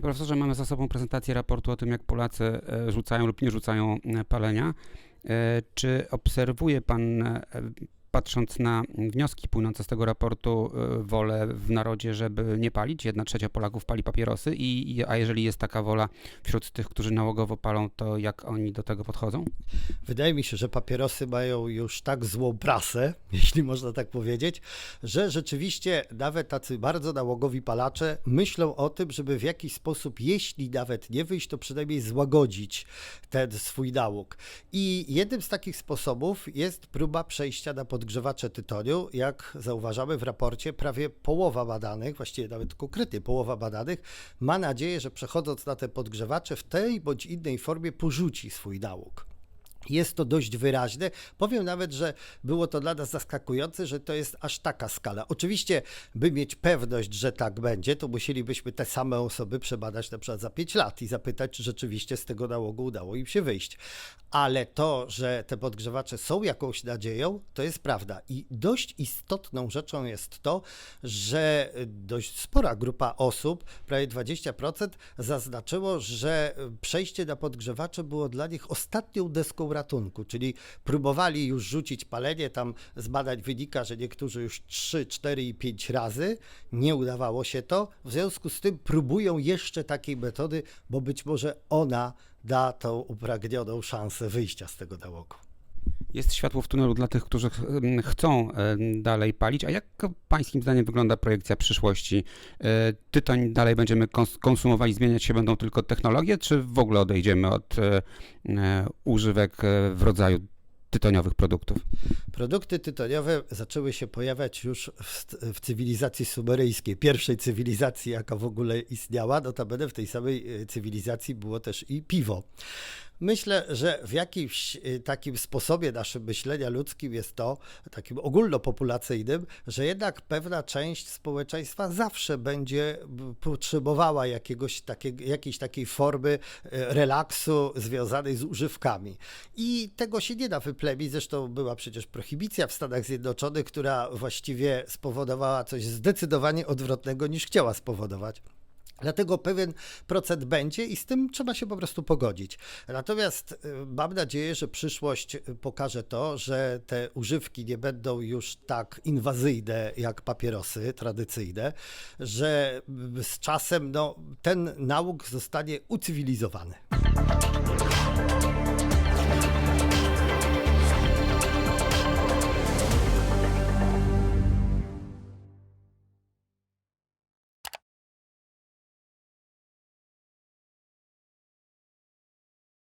profesorze, mamy za sobą prezentację raportu o tym, jak Polacy e, rzucają lub nie rzucają e, palenia. E, Czy obserwuje Pan, patrząc na wnioski płynące z tego raportu, e, wolę w narodzie, żeby nie palić? Jedna trzecia Polaków pali papierosy, i, a jeżeli jest taka wola wśród tych, którzy nałogowo palą, to jak oni do tego podchodzą? Wydaje mi się, że papierosy mają już tak złą prasę, jeśli można tak powiedzieć, że rzeczywiście nawet tacy bardzo nałogowi palacze myślą o tym, żeby w jakiś sposób, jeśli nawet nie wyjść, to przynajmniej złagodzić ten swój nałóg. I jednym z takich sposobów jest próba przejścia na podgrzewacze tytoniu. Jak zauważamy w raporcie, prawie połowa badanych, właściwie nawet konkretnie połowa badanych, ma nadzieję, że przechodząc na te podgrzewacze w tej bądź innej formie porzuci swój nałóg. Jest to dość wyraźne. Powiem nawet, że było to dla nas zaskakujące, że to jest aż taka skala. Oczywiście, by mieć pewność, że tak będzie, to musielibyśmy te same osoby przebadać na przykład za 5 lat i zapytać, czy rzeczywiście z tego nałogu udało im się wyjść. Ale to, że te podgrzewacze są jakąś nadzieją, to jest prawda. I dość istotną rzeczą jest to, że dość spora grupa osób, prawie 20%, zaznaczyło, że przejście na podgrzewacze było dla nich ostatnią deską czyli próbowali już rzucić palenie. Tam z badań wynika, że niektórzy już 3, 4 i 5 razy nie udawało się to. W związku z tym próbują jeszcze takiej metody, bo być może ona da tą upragnioną szansę wyjścia z tego nałogu. Jest światło w tunelu dla tych, którzy ch- m, chcą dalej palić. A jak pańskim zdaniem wygląda projekcja przyszłości? E, Tytoń dalej będziemy kons- konsumowali, zmieniać się będą tylko technologie, czy w ogóle odejdziemy od e, e, używek w rodzaju tytoniowych produktów? Produkty tytoniowe zaczęły się pojawiać już w, w cywilizacji sumeryjskiej, pierwszej cywilizacji, jaka w ogóle istniała. Notabene w tej samej cywilizacji było też i piwo. Myślę, że w jakimś e, takim sposobie naszym myślenia ludzkim jest to, takim ogólnopopulacyjnym, że jednak pewna część społeczeństwa zawsze będzie potrzebowała jakiegoś takiego, jakiejś takiej formy e, relaksu związanej z używkami. I tego się nie da wyplemić. Zresztą była przecież prohibicja w Stanach Zjednoczonych, która właściwie spowodowała coś zdecydowanie odwrotnego niż chciała spowodować. Dlatego pewien procent będzie i z tym trzeba się po prostu pogodzić. Natomiast y, mam nadzieję, że przyszłość y, pokaże to, że te używki nie będą już tak inwazyjne jak papierosy tradycyjne, że y, z czasem no, ten nauk zostanie ucywilizowany.